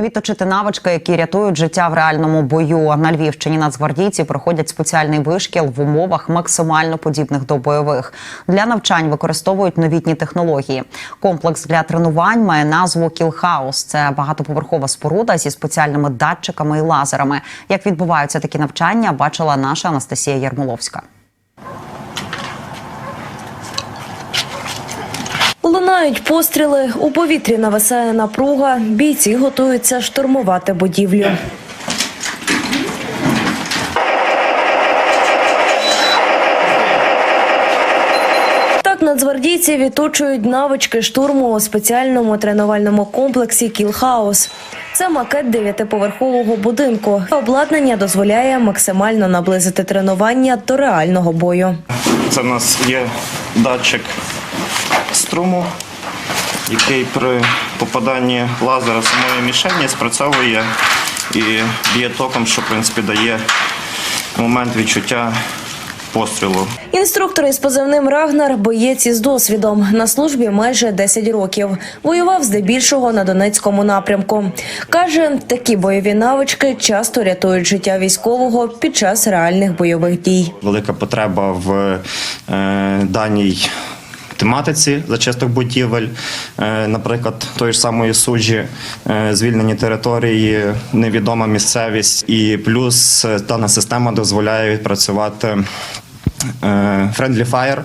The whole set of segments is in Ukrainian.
Відточити навички, які рятують життя в реальному бою. На Львівщині нацгвардійці проходять спеціальний вишкіл в умовах максимально подібних до бойових. Для навчань використовують новітні технології. Комплекс для тренувань має назву Кілхаус. Це багатоповерхова споруда зі спеціальними датчиками і лазерами. Як відбуваються такі навчання, бачила наша Анастасія Ярмоловська. Лунають постріли, у повітрі нависає напруга, бійці готуються штурмувати будівлю. Нацгвардійці відточують навички штурму у спеціальному тренувальному комплексі Кілхаус. Це макет дев'ятиповерхового будинку. Обладнання дозволяє максимально наблизити тренування до реального бою. Це в нас є датчик струму, який при попаданні лазера самої мішені спрацьовує і б'є током, що в принципі дає момент відчуття пострілу. Інструктор із позивним Рагнар боєць із досвідом на службі майже 10 років. Воював здебільшого на Донецькому напрямку. каже, такі бойові навички часто рятують життя військового під час реальних бойових дій. Велика потреба в е, даній тематиці зачисток будівель, е, наприклад, тої ж самої суджі, е, звільнені території, невідома місцевість, і плюс е, дана система дозволяє відпрацювати friendly fire.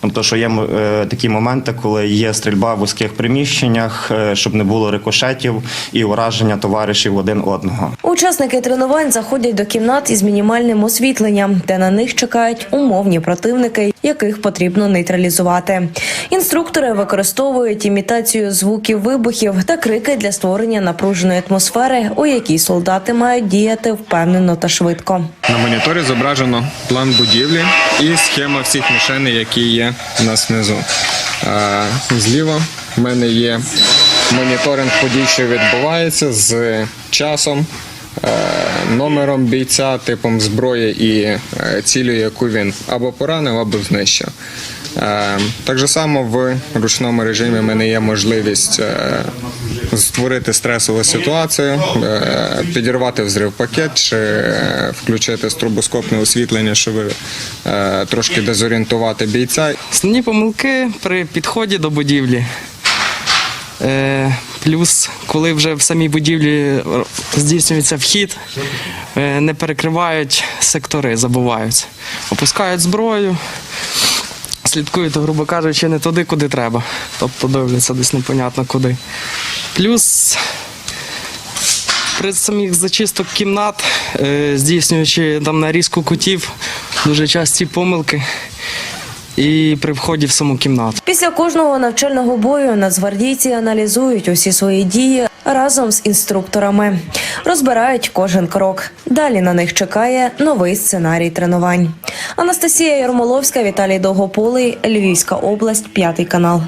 Тобто, що є е, такі моменти, коли є стрільба в вузьких приміщеннях, е, щоб не було рикошетів і ураження товаришів один одного. Учасники тренувань заходять до кімнат із мінімальним освітленням, де на них чекають умовні противники, яких потрібно нейтралізувати. Інструктори використовують імітацію звуків вибухів та крики для створення напруженої атмосфери, у якій солдати мають діяти впевнено та швидко. На моніторі зображено план будівлі і схема всіх мішеней, які є у нас внизу. Зліва в мене є моніторинг подій, що відбувається з часом, номером бійця, типом зброї і е, цілею, яку він або поранив, або знищив. Е, Так само в ручному режимі в мене є можливість е, створити стресову ситуацію, е, підірвати взрив пакет чи е, включити стробоскопне освітлення, щоб е, трошки дезорієнтувати бійця. Основні помилки при підході до будівлі. Плюс, коли вже в самій будівлі здійснюється вхід, е, не перекривають сектори, забуваються. Опускають зброю, слідкують, грубо кажучи, не туди, куди треба. Тобто дивляться десь непонятно куди. Плюс при самих зачисток кімнат, е, здійснюючи там нарізку кутів, дуже часті помилки. І при вході в саму кімнату. Після кожного навчального бою нацгвардійці аналізують усі свої дії разом з інструкторами, розбирають кожен крок. Далі на них чекає новий сценарій тренувань. Анастасія Ярмоловська, Віталій Довгополий, Львівська область, п'ятий канал.